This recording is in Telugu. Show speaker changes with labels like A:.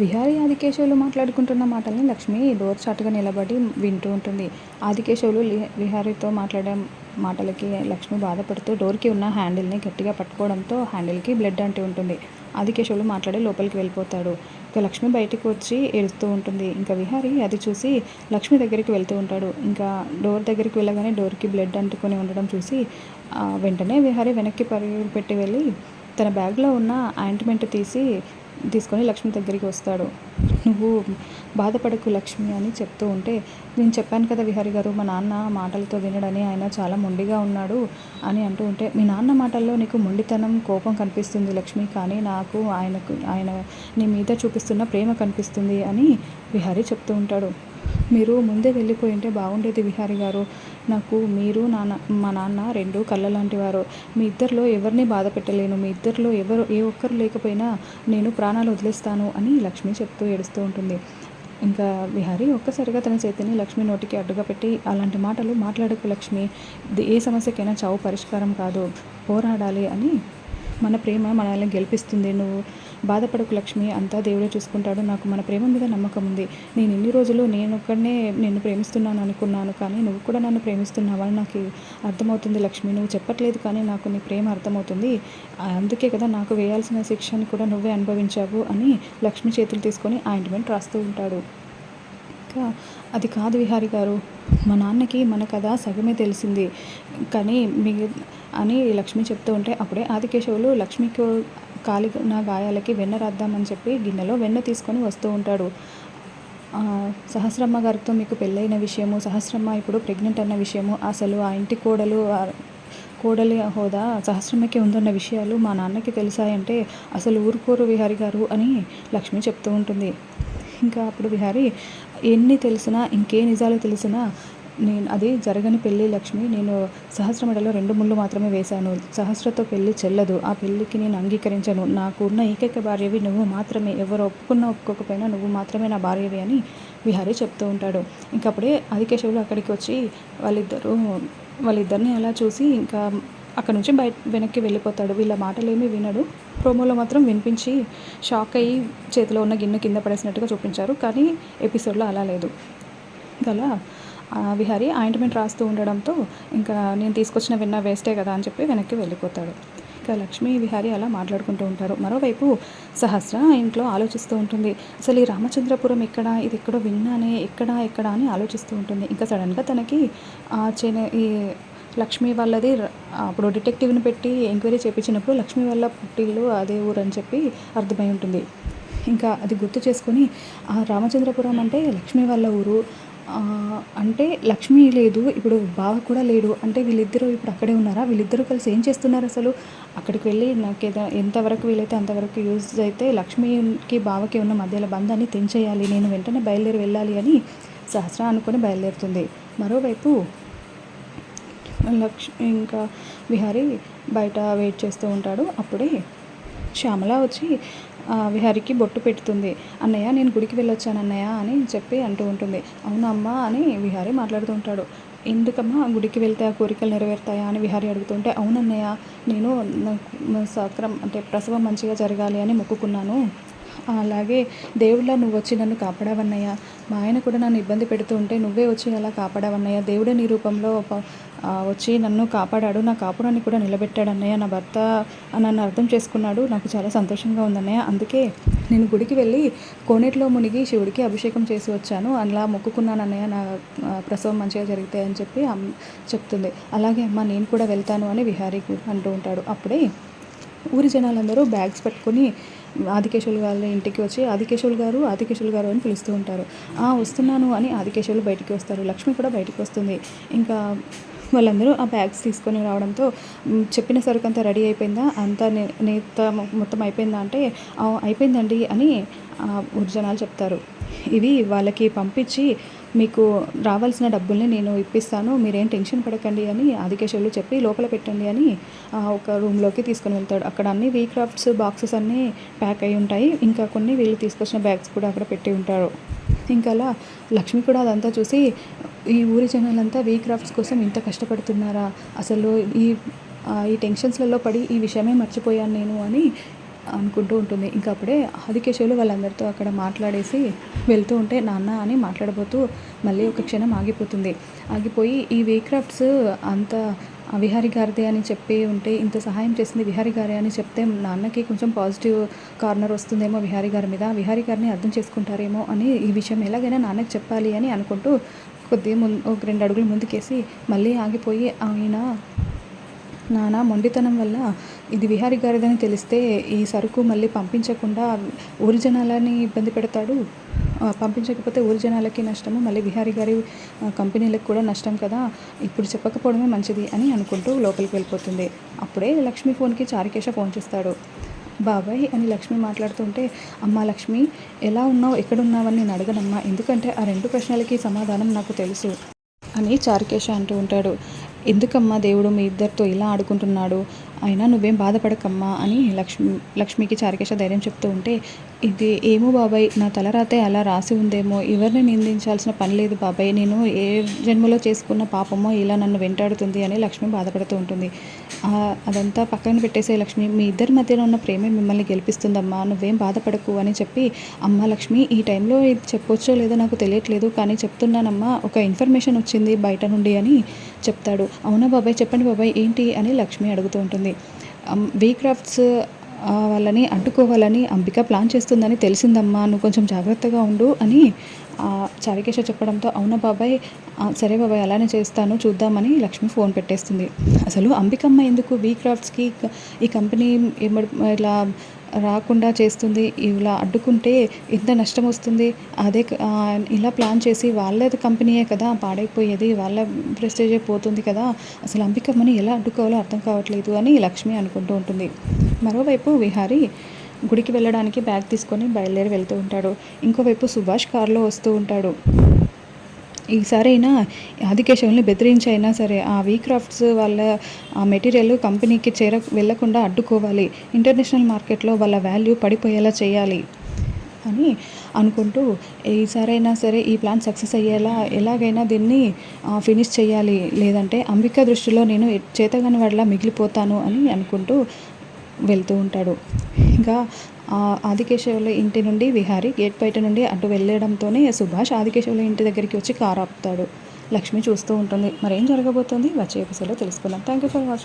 A: విహారీ ఆదికేశవులు మాట్లాడుకుంటున్న మాటల్ని లక్ష్మి డోర్ చాటుగా నిలబడి వింటూ ఉంటుంది. ఆదికేశవులు విహారీతో మాట్లాడే మాటలకి లక్ష్మి బాధపడుతూ డోర్కి ఉన్న హ్యాండిల్ని గట్టిగా పట్టుకోవడంతో హ్యాండిల్కి బ్లడ్ అంటి ఉంటుంది. ఆదికేశవులు మాట్లాడి లోపలికి వెళ్ళిపోతాడు. ఇక లక్ష్మి బయటికి వచ్చి ఏడుస్తూ ఉంటుంది. ఇంకా విహారి అది చూసి లక్ష్మి దగ్గరికి వెళ్తూ ఉంటాడు. ఇంకా డోర్ దగ్గరికి వెళ్ళగానే డోర్కి బ్లడ్ అంటుకొని ఉండడం చూసి వెంటనే విహారీ వెనక్కి పరుగు పెట్టి వెళ్ళి తన బ్యాగ్లో ఉన్న ఆయింట్మెంట్ తీసి తీసుకొని లక్ష్మి దగ్గరికి వస్తాడు. నువ్వు బాధపడకు లక్ష్మి అని చెప్తూ ఉంటే నేను చెప్పాను కదా విహారి గారు మా నాన్న మాటలతో వినడని ఆయన చాలా మొండిగా ఉన్నాడు అని అంటూ ఉంటే మీ నాన్న మాటల్లో నీకు మొండితనం కోపం కనిపిస్తుంది లక్ష్మి కానీ నాకు ఆయనకు ఆయన నీ మీద చూపిస్తున్న ప్రేమ కనిపిస్తుంది అని విహారీ చెప్తూ ఉంటాడు. మీరు ముందే వెళ్ళిపోయి ఉంటే బాగుండేది విహారి గారు. నాకు మీరు నాన్న మా నాన్న రెండు కళ్ళ లాంటి వారు. మీ ఇద్దరిలో ఎవరిని బాధ పెట్టలేను. మీ ఇద్దరిలో ఎవరు ఏ ఒక్కరు లేకపోయినా నేను ప్రాణాలు వదిలేస్తాను అని లక్ష్మి చెప్తూ ఏడుస్తూ ఉంటుంది. ఇంకా విహారీ ఒక్కసారిగా తన చేతిని లక్ష్మి నోటికి అడ్డుగా పెట్టి అలాంటి మాటలు మాట్లాడకు లక్ష్మి. ఏ సమస్యకైనా చావు పరిష్కారం కాదు. పోరాడాలి అని మన ప్రేమ మనల్ని గెలిపిస్తుంది. నువ్వు బాధపడకు లక్ష్మి అంతా దేవుడే చూసుకుంటాడు నాకు మన ప్రేమ మీద నమ్మకం ఉంది. నేను ఇన్ని రోజులు నేను ఒక్కడనే నిన్ను ప్రేమిస్తున్నాను అనుకున్నాను కానీ నువ్వు కూడా నన్ను ప్రేమిస్తున్నావని నాకు అర్థమవుతుంది లక్ష్మి. నువ్వు చెప్పట్లేదు కానీ నాకు నీ ప్రేమ అర్థమవుతుంది. అందుకే కదా నాకు వేయాల్సిన శిక్షని కూడా నువ్వే అనుభవించావు అని లక్ష్మి చేతులు తీసుకొని ఆయింట్మెంట్ రాస్తూ ఉంటాడు. ఇంకా అది కాదు విహారి గారు మా నాన్నకి మన కథ సగమే తెలిసింది. కానీ మీ అని లక్ష్మి చెప్తూ ఉంటే అప్పుడే ఆదికేశవులు లక్ష్మికి కాలి నా గాయాలకి వెన్న రాద్దామని చెప్పి గిన్నెలో వెన్న తీసుకొని వస్తూ ఉంటాడు. సహస్రమ్మ గారితో మీకు పెళ్ళైన విషయము సహస్రమ్మ ఇప్పుడు ప్రెగ్నెంట్ అన్న విషయము అసలు ఆ ఇంటి కోడలు కోడలి హోదా సహస్రమ్మకి ఉందన్న విషయాలు మా నాన్నకి తెలిసాయంటే అసలు ఊరుకోరు విహారి గారు అని లక్ష్మి చెప్తూ ఉంటుంది. ఇంకా అప్పుడు విహారి ఎన్ని తెలిసినా ఇంకే నిజాలు తెలిసినా నేను అది జరగని పెళ్ళి లక్ష్మి నేను సహస్రమెడలో రెండు ముళ్ళు మాత్రమే వేశాను. సహస్రతో పెళ్ళి చెల్లదు. ఆ పెళ్ళికి నేను అంగీకరించను. నాకు ఉన్న ఏకైక భార్యవి నువ్వు మాత్రమే. ఎవరు ఒప్పుకున్నా ఒప్పుకోకపోయినా నువ్వు మాత్రమే నా భార్యవి అని విహారీ చెప్తూ ఉంటాడు. ఇంకప్పుడే ఆదికేశవులు అక్కడికి వచ్చి వాళ్ళిద్దరూ వాళ్ళిద్దరిని అలా చూసి ఇంకా అక్కడ నుంచి బయట వెనక్కి వెళ్ళిపోతాడు. వీళ్ళ మాటలేమీ వినడు. ప్రోమోలో మాత్రం వినిపించి షాక్ అయ్యి చేతిలో ఉన్న గిన్నె కింద పడేసినట్టుగా చూపించారు. కానీ ఎపిసోడ్లో అలా లేదు. అలా విహారీ ఆయింట్మెంట్ రాస్తూ ఉండడంతో ఇంకా నేను తీసుకొచ్చిన విన్న వేస్టే కదా అని చెప్పి వెనక్కి వెళ్ళిపోతాడు. ఇంకా లక్ష్మీ విహారీ అలా మాట్లాడుకుంటూ ఉంటారు. మరోవైపు సహస్ర ఇంట్లో ఆలోచిస్తూ ఉంటుంది. అసలు ఈ రామచంద్రపురం ఎక్కడ? ఇది ఎక్కడో విన్నానే ఎక్కడ ఎక్కడ అని ఆలోచిస్తూ ఉంటుంది. ఇంకా సడన్గా తనకి ఆ చెన్నై ఈ లక్ష్మి వాళ్ళది అప్పుడు డిటెక్టివ్ని పెట్టి ఎంక్వైరీ చేయించినప్పుడు లక్ష్మి వాళ్ళ పుట్టిల్లు అదే ఊరు అని చెప్పి అర్థమై ఉంటుంది. ఇంకా అది గుర్తు చేసుకొని ఆ రామచంద్రపురం అంటే లక్ష్మి వాళ్ళ ఊరు అంటే లక్ష్మి లేదు ఇప్పుడు బావ కూడా లేడు అంటే వీళ్ళిద్దరూ ఇప్పుడు అక్కడే ఉన్నారా? వీళ్ళిద్దరూ కలిసి ఏం చేస్తున్నారు అసలు? అక్కడికి వెళ్ళి నాకు ఏదో ఎంతవరకు వీలైతే అంతవరకు యూజ్ అయితే లక్ష్మికి బావకి ఉన్న మధ్యలో బంధాన్ని తెంచేయాలి నేను వెంటనే బయలుదేరి వెళ్ళాలి అని సహస్ర అనుకొని బయలుదేరుతుంది. మరోవైపు లక్ష్మి ఇంకా విహారీ బయట వెయిట్ చేస్తూ ఉంటాడు. అప్పుడే శ్యామల వచ్చి విహారికి బొట్టు పెడుతుంది. అన్నయ్య నేను గుడికి వెళ్ళొచ్చాను అన్నయ్య అని చెప్పి అంటూ ఉంటుంది. అవునమ్మా అని విహారి మాట్లాడుతూ ఉంటాడు. ఎందుకమ్మా గుడికి వెళ్తే ఆ కోరికలు నెరవేరుతాయా అని విహారీ అడుగుతుంటే అవునన్నయ్య నేను సక్రం అంటే ప్రసవం మంచిగా జరగాలి అని మొక్కుకున్నాను. అలాగే దేవుళ్ళ నువ్వు వచ్చి నన్ను కాపాడావన్నయ్య. మా ఆయన కూడా నన్ను ఇబ్బంది పెడుతూ ఉంటే నువ్వే వచ్చి అలా కాపాడావన్నయ్య దేవుడే నీ రూపంలో వచ్చి నన్ను కాపాడాడు. నా కాపురాన్ని కూడా నిలబెట్టాడు అన్నయ్య. నా భర్త నన్ను అర్థం చేసుకున్నాడు. నాకు చాలా సంతోషంగా ఉందన్నయ్య అందుకే నేను గుడికి వెళ్ళి కోనేటిలో మునిగి శివుడికి అభిషేకం చేసి వచ్చాను. అలా మొక్కుకున్నాను అన్నయ్య. నా ప్రసవం మంచిగా జరిగితే అని చెప్పి చెప్తుంది. అలాగే అమ్మ నేను కూడా వెళ్తాను అని విహారీ అంటూ ఉంటాడు. అప్పుడే ఊరి జనాలందరూ బ్యాగ్స్ పెట్టుకొని ఆదికేశవులు గారి ఇంటికి వచ్చి ఆదికేశవులు గారు ఆదికేశవులు గారు అని పిలుస్తూ ఉంటారు. "ఆ, వస్తున్నాను అని ఆదికేశవులు బయటికి వస్తారు. లక్ష్మి కూడా బయటికి వస్తుంది. ఇంకా వాళ్ళందరూ ఆ బ్యాగ్స్ తీసుకొని రావడంతో చెప్పిన సరుకు అంతా రెడీ అయిపోయిందా? అంతా నేత మొత్తం అయిపోయిందా? అంటే అయిపోయిందండి అని ఆ, జనాలు చెప్తారు. ఇవి వాళ్ళకి పంపించి మీకు రావాల్సిన డబ్బుల్ని నేను ఇప్పిస్తాను మీరేం టెన్షన్ పడకండి అని ఆదికేశవులు చెప్పి లోపల పెట్టండి అని ఆ, ఒక రూమ్లోకి తీసుకుని వెళ్తాడు. అక్కడ అన్ని వీ క్రాఫ్ట్స్ బాక్సెస్ అన్నీ ప్యాక్ అయి ఉంటాయి. ఇంకా కొన్ని వీళ్ళు తీసుకొచ్చిన బ్యాగ్స్ కూడా అక్కడ పెట్టి ఉంటారు. ఇంకా అలా లక్ష్మి కూడా అదంతా చూసి ఈ ఊరి జనాలంతా వీ క్రాఫ్ట్స్ కోసం ఇంత కష్టపడుతున్నారా? అసలు ఈ ఈ టెన్షన్స్లలో పడి ఈ విషయమే మర్చిపోయాను నేను అని అనుకుంటూ ఉంటుంది. ఇంకా అప్పుడే ఆదికేశవులు వాళ్ళందరితో అక్కడ మాట్లాడేసి వెళ్తూ ఉంటే నాన్న అని మాట్లాడబోతూ మళ్ళీ ఒక క్షణం ఆగిపోతుంది. ఆగిపోయి ఈ వేక్రాఫ్ట్స్ అంత విహారి గారిదే అని చెప్పి ఉంటే ఇంత సహాయం చేసింది విహారి గారే అని చెప్తే నాన్నకి కొంచెం పాజిటివ్ కార్నర్ వస్తుందేమో విహారి గారి మీద. విహారి గారిని అర్థం చేసుకుంటారేమో అని ఈ విషయం ఎలాగైనా నాన్నకి చెప్పాలి అని అనుకుంటూ కొద్దిగా ముందు ఒక రెండు అడుగులు ముందుకేసి మళ్ళీ ఆగిపోయి ఆయన నానా మొండితనం వల్ల ఇది విహారి గారిదని తెలిస్తే ఈ సరుకు మళ్ళీ పంపించకుండా ఊరి జనాలని ఇబ్బంది పెడతాడు. పంపించకపోతే ఊరి జనాలకి నష్టము మళ్ళీ విహారి గారి కంపెనీలకు కూడా నష్టం కదా. ఇప్పుడు చెప్పకపోవడమే మంచిది అని అనుకుంటూ లోపలికి వెళ్ళిపోతుంది. అప్పుడే లక్ష్మి ఫోన్కి చారికేశ ఫోన్ చేస్తాడు. బాబాయ్ అని లక్ష్మి మాట్లాడుతుంటే అమ్మ లక్ష్మి ఎలా ఉన్నావు? ఎక్కడున్నావని నేను అడగనమ్మా. ఎందుకంటే ఆ రెండు ప్రశ్నలకి సమాధానం నాకు తెలుసు అని చారికేశ అంటూ ఉంటాడు. ఎందుకమ్మా దేవుడు మీ ఇద్దరితో ఇలా ఆడుకుంటున్నాడు? అయినా నువ్వేం బాధపడకమ్మా అని లక్ష్మి లక్ష్మికి చారికేశ ధైర్యం చెప్తూ ఉంటే ఇది ఏమో బాబాయ్ నా తలరాతే అలా రాసి ఉందేమో ఎవరిని నిందించాల్సిన పని లేదు బాబాయ్ నేను ఏ జన్మలో చేసుకున్న పాపమో ఇలా నన్ను వెంటాడుతుంది అని లక్ష్మి బాధపడుతూ ఉంటుంది. అదంతా పక్కన పెట్టేసే లక్ష్మి మీ ఇద్దరి మధ్యలో ఉన్న ప్రేమే మిమ్మల్ని గెలిపిస్తుందమ్మా నువ్వేం బాధపడకు అని చెప్పి అమ్మ లక్ష్మి ఈ టైంలో ఇది చెప్పొచ్చో లేదో నాకు తెలియట్లేదు కానీ చెప్తున్నానమ్మా ఒక ఇన్ఫర్మేషన్ వచ్చింది బయట నుండి అని చెప్తాడు. అవునా బాబాయ్ చెప్పండి బాబాయ్ ఏంటి అని లక్ష్మి అడుగుతూ ఉంటుంది. వీ క్రాఫ్ట్స్ వాళ్ళని అడ్డుకోవాలని అంబిక ప్లాన్ చేస్తుందని తెలిసిందమ్మా నువ్వు కొంచెం జాగ్రత్తగా ఉండు అని చారికేశ చెప్పడంతో అవునా బాబాయ్ సరే బాబాయ్ అలానే చేస్తాను చూద్దామని లక్ష్మి ఫోన్ పెట్టేస్తుంది. అసలు అంబికమ్మ ఎందుకు వీ క్రాఫ్ట్స్కి ఈ కంపెనీ ఇలా రాకుండా చేస్తుంది. ఇలా అడ్డుకుంటే ఇంత నష్టం వస్తుంది. అదే ఇలా ప్లాన్ చేసి వాళ్ళది కంపెనీయే కదా పాడైపోయేది. వాళ్ళ ప్రెస్టేజే పోతుంది కదా. అసలు అంబికమ్మని ఎలా అడ్డుకోవాలో అర్థం కావట్లేదు అని లక్ష్మి అనుకుంటూ ఉంటుంది. మరోవైపు విహారీ గుడికి వెళ్ళడానికి బ్యాగ్ తీసుకొని బయలుదేరి వెళ్తూ ఉంటాడు. ఇంకోవైపు సుభాష్ కారులో వస్తూ ఉంటాడు. ఈసారైనా ఆదికేశవుల్ని బెదిరించైనా సరే ఆ వీ క్రాఫ్ట్స్ వాళ్ళ ఆ మెటీరియల్ కంపెనీకి చేర వెళ్ళకుండా అడ్డుకోవాలి. ఇంటర్నేషనల్ మార్కెట్లో వాళ్ళ వాల్యూ పడిపోయేలా చేయాలి అని అనుకుంటూ ఈసారైనా సరే ఈ ప్లాన్ సక్సెస్ అయ్యేలా ఎలాగైనా దీన్ని ఫినిష్ చేయాలి. లేదంటే అంబిక దృష్టిలో నేను చేతగాని వాడిలా మిగిలిపోతాను అని అనుకుంటూ వెళ్తూ ఉంటాడు. ఇంకా ఆదికేశవుల ఇంటి నుండి విహారి గేట్ బయట నుండి అటు వెళ్ళడంతోనే సుభాష్ ఆదికేశవుల ఇంటి దగ్గరికి వచ్చి కారు ఆపుతాడు. లక్ష్మి చూస్తూ ఉంటుంది. మరేం జరగబోతుంది? వచ్చే ఎపిసోడ్లో తెలుసుకుందాం. Thank you for watching